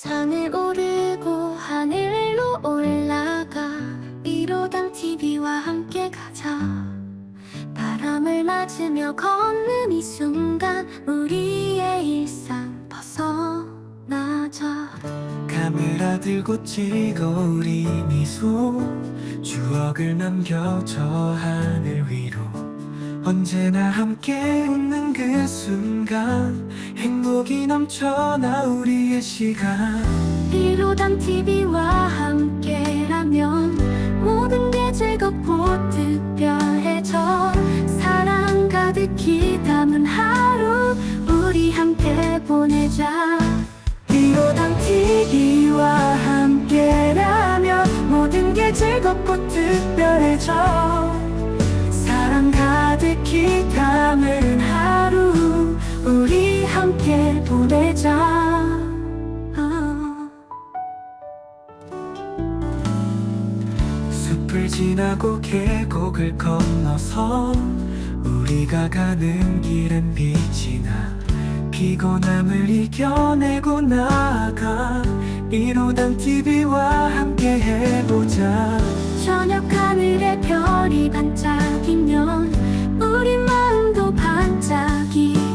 산을 오르고 하늘로 올라가. 이로당 TV와 함께 가자. 바람을 맞으며 걷는 이 순간 우리의 일상 벗어나자. 카메라 들고 찍어 우리 미소 추억을 남겨 저 하늘 위로. 언제나 함께 웃는 그 순간 행복이 넘쳐나 우리의 시간. 이로당 TV와 함께라면 모든 게 즐겁고 특별해져. 사랑 가득히 담은 하루 우리 함께 보내자. 이로당 TV와 함께라면 모든 게 즐겁고 특별해져. 사랑 가득히 담은 숲을 지나고 계곡을 건너서 우리가 가는 길은 빛이 나 피곤함을 이겨내고 나아가 이로당 TV와 함께 해보자. 저녁 하늘에 별이 반짝이면 우리 마음도 반짝이겠지.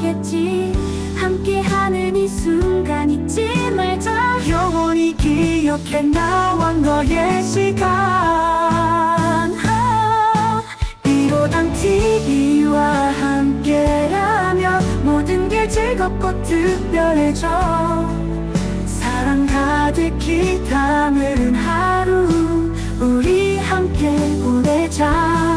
함께하는 이 순간 잊지 말자. 영원히 기억해 나와 너의 시간 뜨겁고 특별해져. 사랑 가득히 담은 하루 우리 함께 보내자.